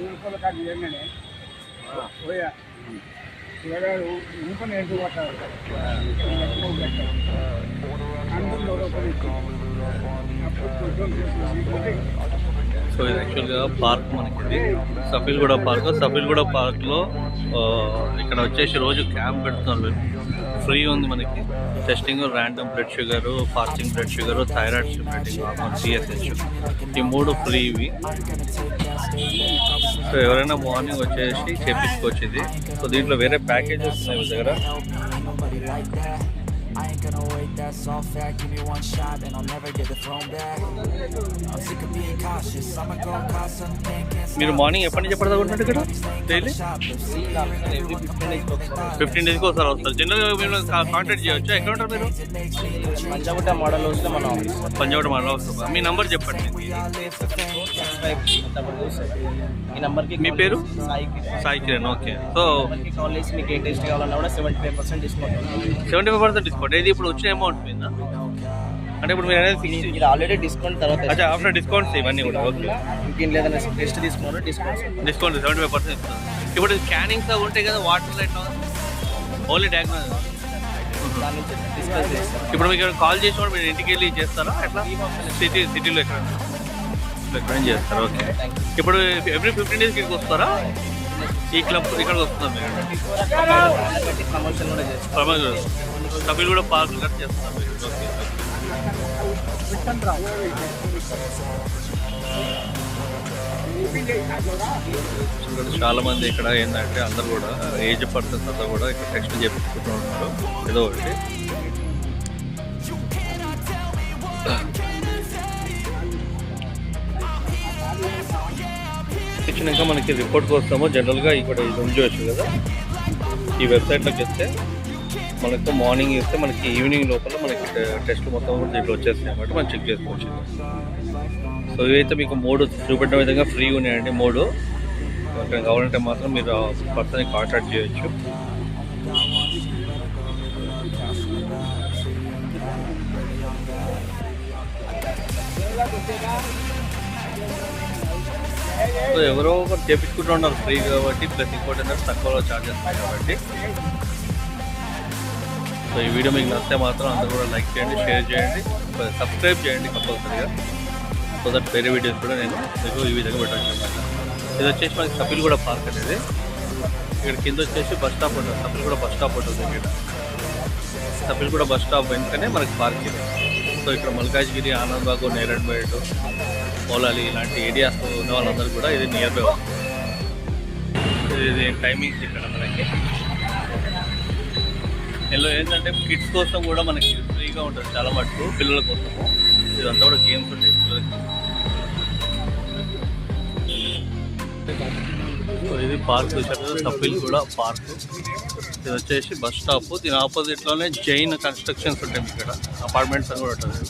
రూపాయల కార్డు ఇవ్వగానే పోయా కూరగాయలు ఊపని ఎందుకు పట్టారు అందులో సో ఇది యాక్చువల్గా పార్క్ మనకి సఫీల్గూడ పార్క్ సఫీల్గూడ పార్క్లో ఇక్కడ వచ్చేసి రోజు క్యాంప్ పెడుతున్నారు ఫ్రీ ఉంది మనకి. Testing random blood sugar fasting blood sugar thyroid stimulating hormone CSH ఈ మూడు ఫ్రీ ఇవి. సో ఎవరైనా మార్నింగ్ వచ్చేసి చేపించుకోవచ్చు ఇది. సో దీంట్లో వేరే ప్యాకేజెస్ ఉన్నాయి మీ దగ్గర. I ain't gonna wait, that's all fact. Give me one shot and I'll never get the throne back. I'm sick of being cautious. I'ma go cause something. Can't మీరు morning ఎప్పటి నుంచి ఎప్పటి దాకా ఇక్కడ డైలీ ఫిఫ్టీన్ డేస్కి ఒకసారి వస్తారు జనరల్గా మీరు కాంటాక్ట్ చేయొచ్చు ఎక్కడ ఉంటారు మీరు పంచగుట్ట మోడల్ హౌస్లో మన ఆఫీస్ పంజాబ్ మండలం వస్తారు మీ నంబర్ చెప్పండి ఈ నెంబర్కి మీ పేరు? సాయికి Sai Kiran okay so call చేసి మీకు ఏ టేస్ట్ కావాలన్నా కూడా seventy five percent discount seventy five percent discount ఇది ఇప్పుడు వచ్చిన అమౌంట్ మీద? అంటే ఇప్పుడు మీరు అనేది సిక్స్టీ ఇది ఆల్రెడీ డిస్కౌంట్ తర్వాత అచ్చా ఆఫ్టర్ డిస్కౌంట్స్ ఇవన్నీ కూడా ఓకే ఇంకేం లేదన్న టెస్ట్ తీసుకున్నారు discount discount seventy five percent ఇప్పుడు స్కానింగ్స్ అవి ఉంటాయి కదా వాటర్ ఎట్లా ఓన్లీ డయాగ్నోస్ ఇప్పుడు మీకు కాల్ చేసి కూడా మీరు ఇంటికి వెళ్ళి చేస్తారా? ఎట్లా? సిటీ సిటీలో ఎక్కడ ఎక్కడ చేస్తారు? ఓకే ఇప్పుడు ఎవ్రీ ఫిఫ్టీన్ డేస్ ఇక్కడికి వస్తారా? ఈ క్లబ్ ఇక్కడికి వస్తున్నాము ప్రమోషన్ కూడా సభ్యులు కూడా పార్క్ కట్ చేస్తున్నారు. చాలా మంది ఇక్కడ ఏంటంటే అందరు కూడా ఏజ్ పర్సన్స్ అంతా కూడా ఇక్కడ టెక్స్ట్ చేపించుకుంటూ ఉన్నారు. ఏదో ఒకటి. వచ్చినాక మనకి రిపోర్ట్కి వస్తాము జనరల్గా ఇక్కడ ఇది ఉంది కదా. ఈ వెబ్సైట్లోకి వస్తే మనకు మార్నింగ్ ఇస్తే మనకి ఈవినింగ్ లోపల మనకి టెస్ట్ మొత్తం కూడా దీంట్లో వచ్చేస్తాయి అన్నమాట. మనం చెక్ చేసుకోవచ్చు. సో ఇవైతే మీకు మూడు చూపెట్టిన విధంగా ఫ్రీ ఉన్నాయండి మూడు. ఇక్కడ కావాలంటే మాత్రం మీరు పర్సన్ కాంటాక్ట్ చేయొచ్చు. సో ఎవరో ఒకరు చేపించుకుంటూ ఉన్నారు ఫ్రీ కాబట్టి ప్లస్ ఇంకోటి ఏంటంటే తక్కువలో ఛార్జెస్ ఉన్నాయి కాబట్టి. సో ఈ వీడియో మీకు నచ్చితే మాత్రం అందరూ కూడా లైక్ చేయండి షేర్ చేయండి సబ్స్క్రైబ్ చేయండి కంపల్సరీగా సో దట్ వేరే వీడియోస్ కూడా నేను మీకు ఈ విధంగా పెట్టాను అనమాట ఇది వచ్చేసి మనకి కపిల్ కూడా పార్క్ అనేది. ఇక్కడ కింద వచ్చేసి బస్ స్టాప్ ఉంటుంది. కపిల్ కూడా బస్ స్టాప్ ఉంటుంది ఇక్కడ. కపిల్ కూడా బస్ స్టాప్ వెంటనే మనకి పార్క్ ఇది. సో ఇక్కడ మల్కాజ్గిరి ఆనందబాగు నేరడ్బేట్ పోలాలి ఇలాంటి ఏరియాస్ ఉన్న వాళ్ళందరూ కూడా ఇది నియర్ బై ఇది టైమింగ్స్ ఇక్కడ మనకి ఇందులో ఏంటంటే కిడ్స్ కోసం కూడా మనకి ఫ్రీగా ఉంటుంది చాలా మటుకు పిల్లల కోసము ఇదంతా కూడా గేమ్స్ ఉంటాయి పిల్లలకి. ఇది పార్క్ చూసారు కూడా పార్క్ ఇది వచ్చేసి బస్ స్టాప్ దీని ఆపోజిట్లోనే జైన్ కన్స్ట్రక్షన్స్ ఉంటాయి ఇక్కడ అపార్ట్మెంట్స్ అని కూడా ఉంటుంది.